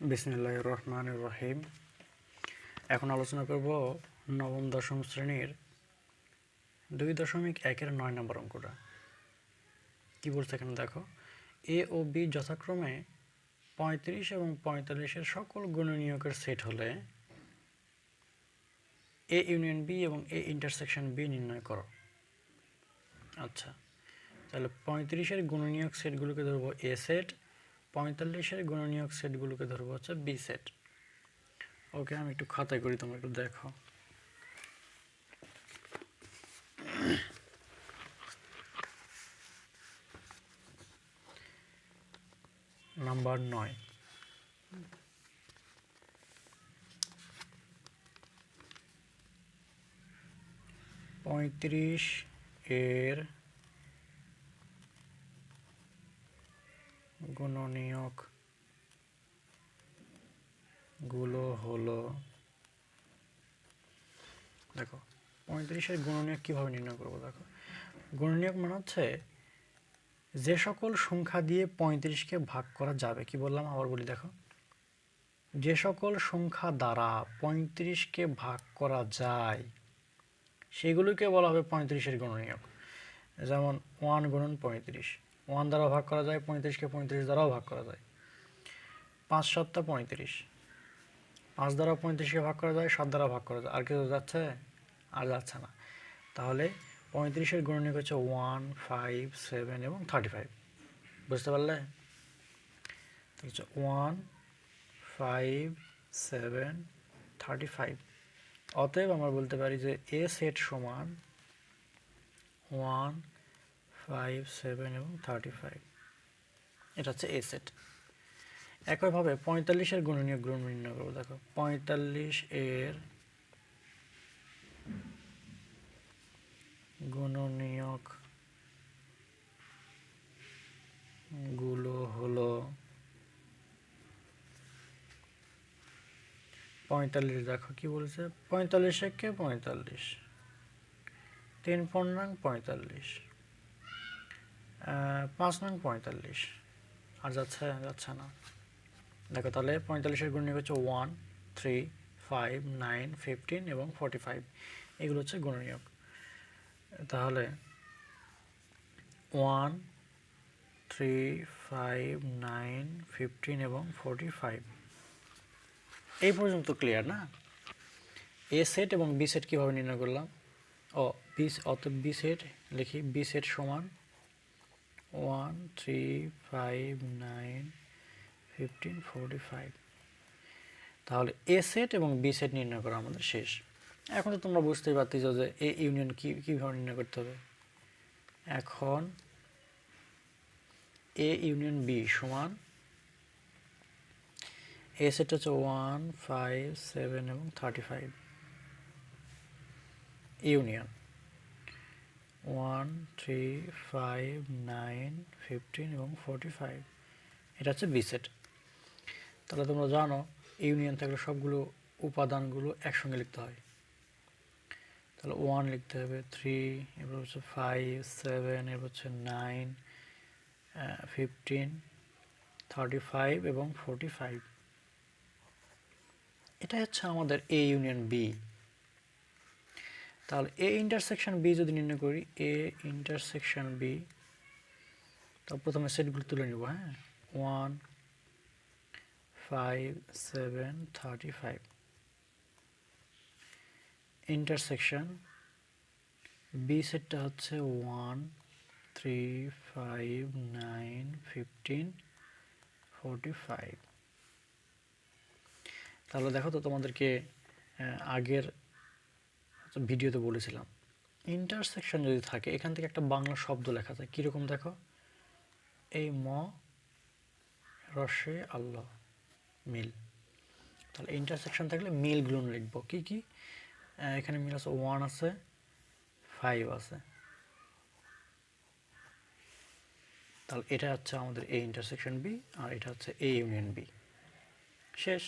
বিসমিল্লাহ রহমান রহিম। এখন আলোচনা করব নবম দশম শ্রেণির দুই দশমিক একের নয় নম্বর অঙ্কটা। কী বলছে এখানে দেখো? এ ও বি যথাক্রমে পঁয়ত্রিশ এবং পঁয়তাল্লিশের সকল গুণনীয়কের সেট হলে এ ইউনিয়ন বি এবং এ ইন্টারসেকশন বি নির্ণয় করো। আচ্ছা তাহলে পঁয়ত্রিশের গুণনীয়ক সেটগুলোকে ধরবো এ সেট পঁয়তাল্লিশের গুণনীয়ক সেটগুলোকে ধরবো হচ্ছে বি সেট ওকে আমি একটু খাতায় করি, তোমরা একটু দেখো। নাম্বার নয়। পঁয়ত্রিশ এর গুণনীয়কগুলো হলো, দেখো, পঁয়ত্রিশের গুণনীয়ক কীভাবে নির্ণয় করব দেখো? গুণনীয়ক মানে হচ্ছে যে সকল সংখ্যা দিয়ে পঁয়ত্রিশকে ভাগ করা যাবে, কি বললাম? আবার বলি, দেখো। যে সকল সংখ্যা দ্বারা পঁয়ত্রিশকে ভাগ করা যায়, সেগুলোকে বলা হবে পঁয়ত্রিশের গুণনীয়ক। যেমন ওয়ান গুণন পঁয়ত্রিশ। ওয়ান দ্বারা ভাগ করা যায়, পঁয়ত্রিশকে পঁয়ত্রিশ দ্বারাও ভাগ করা যায়। পাঁচ সাতটা পঁয়ত্রিশ। পাঁচ দ্বারা পঁয়ত্রিশকে ভাগ করা যায়, সাত দ্বারা ভাগ করা যায়। আর কিছু যাচ্ছে? আর যাচ্ছে না। তাহলে পঁয়ত্রিশের গুণনীয়ক হচ্ছে ওয়ান, ফাইভ, সেভেন এবং থার্টি ফাইভ। বুঝতে পারলে? হচ্ছে one, five, seven, thirty five. অতএব আমরা বলতে পারি যে এ সেট সমান ওয়ান ফাইভ সেভেন এবং থার্টি ফাইভ এটা হচ্ছে এ সেট একইভাবে পঁয়তাল্লিশের গুণনীয় গুণ নির্ণয় করব, দেখো। পঁয়তাল্লিশ এর গুণনীয়কগুলো হলো পঁয়তাল্লিশ, দেখো কি বলেছে? পঁয়তাল্লিশ একে পঁয়তাল্লিশ। তিন পূর্ণাঙ্গ পঁয়তাল্লিশ। পাঁচ নং পঁয়তাল্লিশ। আর যাচ্ছে যাচ্ছে না। দেখো তাহলে পঁয়তাল্লিশের গুণনীয়ক হচ্ছে one three five nine fifteen এবং ফর্টি ফাইভ এগুলো হচ্ছে গুণনীয়ক। তাহলে one three five nine fifteen এবং ফর্টি ফাইভ এই পর্যন্ত ক্লিয়ার না? এ সেট এবং বি সেট কীভাবে নির্ণয় করলাম? ও বি অত বি সেট লিখি বি সেট সমান one three five nine fifteen forty five তাহলে এ সেট এবং বি সেট নির্ণয় করা আমাদের শেষ। এখন তো তোমরা বুঝতেই পারতেছ যে এ ইউনিয়ন কী কীভাবে নির্ণয় করতে হবে। এখন এ ইউনিয়ন বি সমান এ সেট হচ্ছে ওয়ান ফাইভ সেভেন এবং thirty five union one, three, five, nine, fifteen এবং ফোরটি ফাইভ। এটা হচ্ছে বি সেট তাহলে তোমরা জানো, ইউনিয়ন থাকলে সবগুলো উপাদানগুলো একসঙ্গে লিখতে হয়। তাহলে ওয়ান লিখতে হবে, থ্রি এবার হচ্ছে ফাইভ, সেভেন এবার হচ্ছে নাইন ফিফটিন, থার্টি ফাইভ এবং ফোরটি ফাইভ। এটাই হচ্ছে আমাদের এ ইউনিয়ন বি। তাহলে এ ইন্টারসেকশন বি যদি নির্ণয় করি এ ইন্টারসেকশন বি তো প্রথমে সেটগুলো তুলে নেব হ্যাঁ? One five seven thirty five intersection B সেটটা হচ্ছে one three five nine fifteen forty five তাহলে দেখো তো তোমাদেরকে আগের ভিডিওতে বলেছিলাম। ইন্টারসেকশন যদি থাকে, এখান থেকে একটা বাংলা শব্দ লেখা যায়। কীরকম দেখো? এই ম রসে আল্লাহ মিল। তাহলে ইন্টারসেকশন থাকলে মিলগুলো লিখব। কি কি? এখানে মিল আছে ওয়ান আছে ফাইভ আছে। তাহলে এটা হচ্ছে আমাদের এ ইন্টারসেকশন বি আর এটা হচ্ছে এ ইউনিয়ন বি শেষ।